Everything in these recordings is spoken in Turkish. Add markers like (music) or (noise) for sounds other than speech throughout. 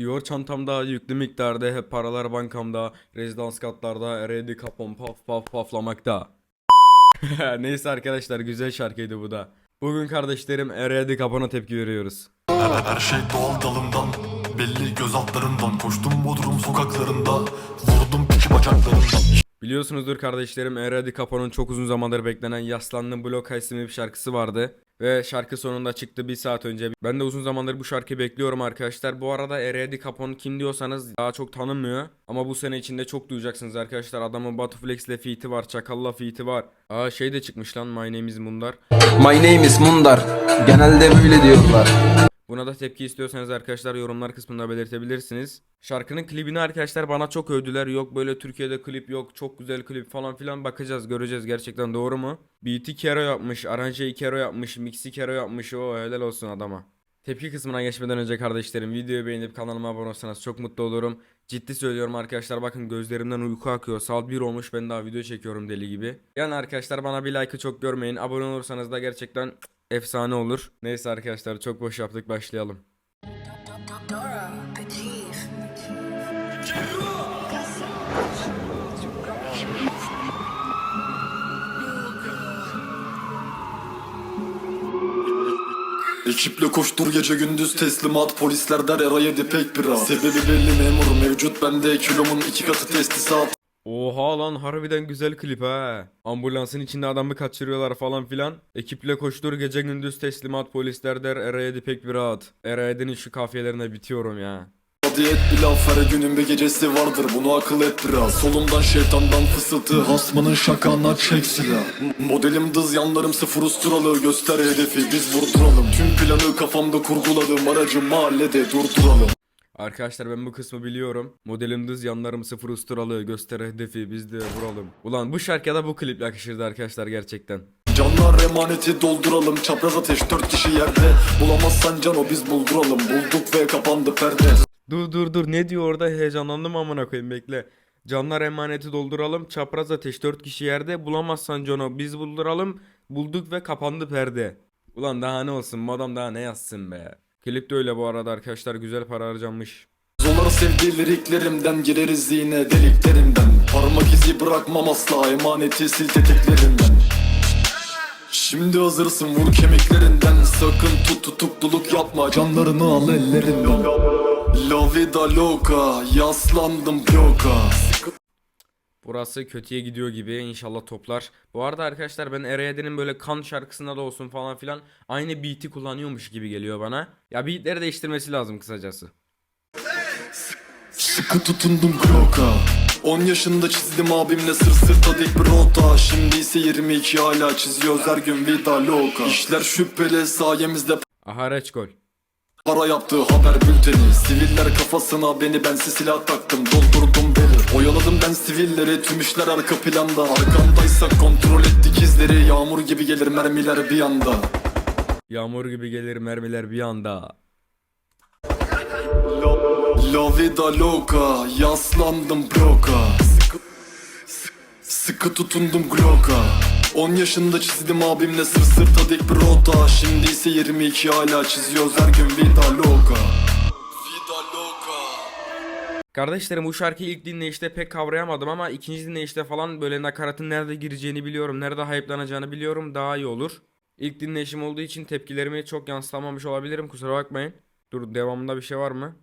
Diyor çantamda yüklü miktarda hep paralar bankamda rezidans katlarda ready kapon paf paf paflamakta. (laughs) Neyse arkadaşlar güzel şarkıydı bu da. Bugün kardeşlerim Ready Kapon'a tepki veriyoruz. Her, her şey doğal dalından Belli göz altlarından Koştum Bodrum sokaklarında Vurdum piki bacaklarından Biliyorsunuzdur kardeşlerim Ready Capone'un çok uzun zamandır beklenen Yaslanlı Bloka isimli bir şarkısı vardı. Ve şarkı sonunda çıktı bir saat önce. Ben de uzun zamandır bu şarkıyı bekliyorum arkadaşlar. Bu arada Ready Capone kim diyorsanız daha çok tanınmıyor. Ama bu sene içinde çok duyacaksınız arkadaşlar. Adamın Batuflex ile feat'i var. Çakal'la feat'i var. Aa şey de çıkmış lan My Name is Mundar. My name is Mundar. Genelde böyle diyorlar. Buna da tepki istiyorsanız arkadaşlar yorumlar kısmında belirtebilirsiniz. Şarkının klibini arkadaşlar bana çok övdüler. Yok böyle Türkiye'de klip yok. Çok güzel klip falan filan bakacağız göreceğiz gerçekten doğru mu? Beat'i Kero yapmış, aranjeyi Kero yapmış, mix'i Kero yapmış. O helal olsun adama. Tepki kısmına geçmeden önce kardeşlerim videoyu beğenip kanalıma abone olursanız çok mutlu olurum. Ciddi söylüyorum arkadaşlar bakın gözlerimden uyku akıyor. Saat 1 olmuş ben daha video çekiyorum deli gibi. Yani arkadaşlar bana bir like'ı çok görmeyin. Abone olursanız da gerçekten efsane olur. Neyse arkadaşlar çok boş yaptık başlayalım. Ekiple koştur gece gündüz teslimat Polisler der Eray'a dipek bira Sebebi belli memur mevcut bende Kilomun iki katı testisat Oha lan harbiden güzel klip ha. Ambulansın içinde adamı kaçırıyorlar falan filan. Ekiple koştur gece gündüz teslimat polisler der Erayed'i pek bir rahat. Erayed'in şu kafiyelerine bitiyorum ya. Hadi et bir laf her günün bir gecesi vardır Bunu akıl et biraz Solumdan şeytandan fısıltı Hasmanın şakana çek silah Modelim dız yanlarım sıfır usturalı Göster hedefi biz vurduralım Tüm planı kafamda kurguladım Aracı mahallede durduralım Arkadaşlar ben bu kısmı biliyorum. Modelim düz yanlarım sıfır usturalı göster hedefi biz de vuralım. Ulan bu şarkıya da bu klip yakışırdı arkadaşlar gerçekten. Canlar emaneti dolduralım Çapraz ateş dört kişi yerde Bulamazsan cano biz bulduralım Bulduk ve kapandı perde Dur dur dur ne diyor orada heyecanlandım amına koyayım bekle. Canlar emaneti dolduralım. Çapraz ateş 4 kişi yerde. Bulamazsan Jono biz bulduralım. Bulduk ve kapandı perde. Ulan daha ne olsun bu adam daha ne yazsın be. Klip de öyle bu arada arkadaşlar güzel para harcanmış. Zoları sevdiği liriklerimden Gireriz yine deliklerinden Parmak izi bırakmam asla Emaneti sil teteklerimden Şimdi hazırsın vur kemiklerinden. Sakın tut tutukluluk yapma Canlarını al ellerinden. La vida loca Yaslandım bloka Burası kötüye gidiyor gibi inşallah toplar. Bu arada arkadaşlar ben Ereğli'nin böyle kan şarkısında da olsun falan filan aynı beat'i kullanıyormuş gibi geliyor bana. Ya beatleri değiştirmesi lazım kısacası. Sıkı tutundum kroka 10 yaşında çizdim abimle sır sırta dik bir rota Şimdi ise 22 hala çiziyoruz her gün vida loca İşler şüpheli sayemizde Aha reçkol. Para yaptığı haber bülteni Siviller kafasına beni bensiz silah taktım Doldurdum beni Oyaladım ben sivilleri Tüm işler arka planda. Arkamdaysa kontrol ettik izleri Yağmur gibi gelir mermiler bir anda. Yağmur gibi gelir mermiler bir anda. La vida loca Yaslandım bloka Sıkı, sıkı, tutundum gloka 10 yaşında çizdim abimle sır sırta dik bir rota. Şimdi ise 22 hala çiziyoruz her gün Vida loca Kardeşlerim bu şarkıyı ilk dinleyişte pek kavrayamadım ama ikinci dinleyişte falan böyle nakaratın nerede gireceğini biliyorum. Nerede hype'lanacağını biliyorum. Daha iyi olur. İlk dinleyişim olduğu için tepkilerimi çok yansıtamamış olabilirim. Kusura bakmayın. Dur devamında bir şey var mı?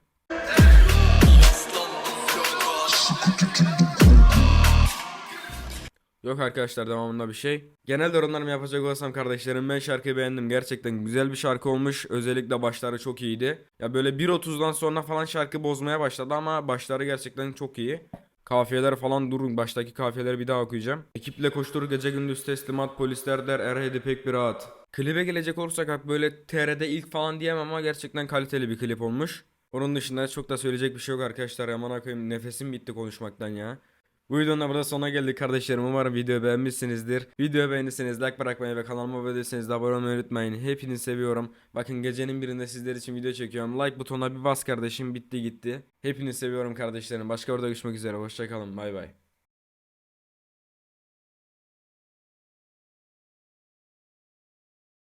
Yok arkadaşlar devamında bir şey. Genel yorumlarımı yapacak olsam kardeşlerim ben şarkıyı beğendim. Gerçekten güzel bir şarkı olmuş. Özellikle başları çok iyiydi. Ya böyle 1.30'dan sonra falan şarkı bozmaya başladı ama başları gerçekten çok iyi. Kafiyeler falan durun. Baştaki kafiyeleri bir daha okuyacağım. Ekiple koştur gece gündüz teslimat polisler der erhedi pek bir rahat. Klibe gelecek olursak böyle TR'de ilk falan diyemem ama gerçekten kaliteli bir klip olmuş. Onun dışında çok da söyleyecek bir şey yok arkadaşlar. Aman koyayım nefesim bitti konuşmaktan ya. Bu videonun da burada sonuna geldik kardeşlerim. Umarım videoyu beğenmişsinizdir. Videoyu beğendiyseniz like bırakmayı ve kanalıma abone değilseniz de abone olmayı unutmayın. Hepinizi seviyorum. Bakın gecenin birinde sizler için video çekiyorum. Like butonuna bir bas kardeşim. Bitti gitti. Hepinizi seviyorum kardeşlerim. Başka orada görüşmek üzere. Hoşçakalın. Bay bay.